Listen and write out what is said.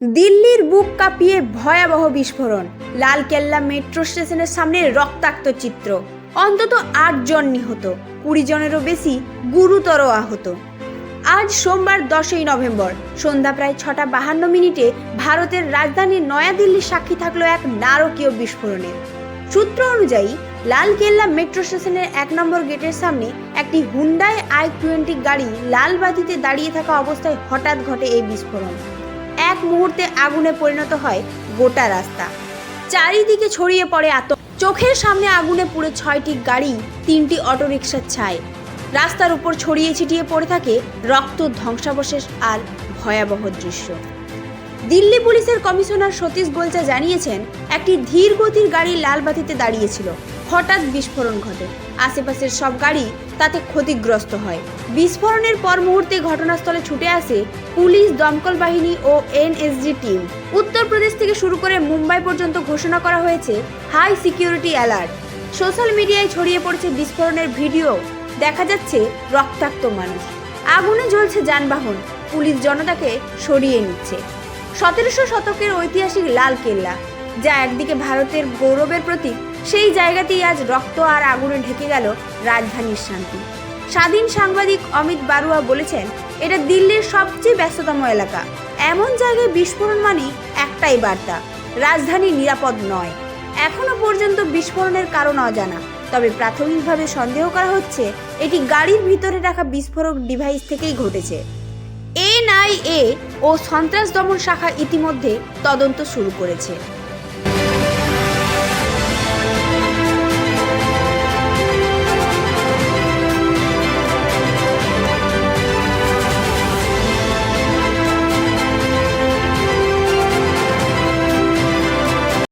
দিল্লির বুক কাঁপিয়ে ভয়াবহ বিস্ফোরণ। লালকেল্লা মেট্রো স্টেশনের সামনে রক্তাক্ত চিত্র। অন্তত আট জন নিহত, কুড়ি জনেরও বেশি গুরুতর আহত। আজ সোমবার দশই নভেম্বর, সন্ধ্যা প্রায় ছটা বাহান্ন মিনিটে ভারতের রাজধানী নয়াদিল্লি সাক্ষী থাকল এক নারকীয় বিস্ফোরণের সূত্র অনুযায়ী, লালকেল্লা মেট্রো স্টেশনের এক নম্বর গেটের সামনে একটি হুন্ডাই আই টোয়েন্টি গাড়ি লাল বাতিতে দাঁড়িয়ে থাকা অবস্থায় হঠাৎ ঘটে এই বিস্ফোরণ। এক মুহূর্তে আগুনে পরিণত হয় গোটা রাস্তা। চারিদিকে ছড়িয়ে পড়ে আতঙ্ক। চোখের সামনে আগুনে পুরো ছয়টি গাড়ি, তিনটি অটোরিকশার ছায় রাস্তার উপর ছড়িয়ে ছিটিয়ে পড়ে থাকে রক্ত ধ্বংসাবশেষ আর ভয়াবহ দৃশ্য। দিল্লি পুলিশের কমিশনার সতীশ গোলচা জানিয়েছেন, একটি ধীর গতির গাড়ি লাল বাতিতে দাঁড়িয়েছিল। হঠাৎ বিস্ফোরণ ঘটে। আশেপাশের সব গাড়ি তাতে ক্ষতিগ্রস্ত হয়। বিস্ফোরণের পর মুহূর্তে ঘটনাস্থলে ছুটে আসে পুলিশ, দমকল বাহিনী ও এনএসজি টিম। উত্তরপ্রদেশ থেকে শুরু করে মুম্বাই পর্যন্ত ঘোষণা করা হয়েছে, হাই সিকিউরিটি অ্যালার্ট। সোশ্যাল মিডিয়ায় ছড়িয়ে পড়েছে বিস্ফোরণের ভিডিও। দেখা যাচ্ছে রক্তাক্ত মানুষ। আগুনে জ্বলছে যানবাহন। পুলিশ জনতাকে সরিয়ে নিচ্ছে। সতেরোশো শতকের ঐতিহাসিক লাল কেল্লা, যা একদিকে ভারতের গৌরবের প্রতীক সেই জায়গাতেই আজ রক্ত আর আগুনে ঢেকে গেল রাজধানীর শান্তি। স্বাধীন সাংবাদিক অমিত বারুয়া বলেছেন, এটা দিল্লির সবচেয়ে ব্যস্ততম এলাকা। এমন জায়গায় বিস্ফোরণ মানেই একটাই বার্তা, রাজধানী নিরাপদ নয়। এখনও পর্যন্ত বিস্ফোরণের কারণ অজানা। তবে প্রাথমিকভাবে সন্দেহ করা হচ্ছে, এটি গাড়ির ভিতরে রাখা বিস্ফোরক ডিভাইস থেকেই ঘটেছে। এনআইএ ও সন্ত্রাস দমন শাখা ইতিমধ্যে তদন্ত শুরু করেছে।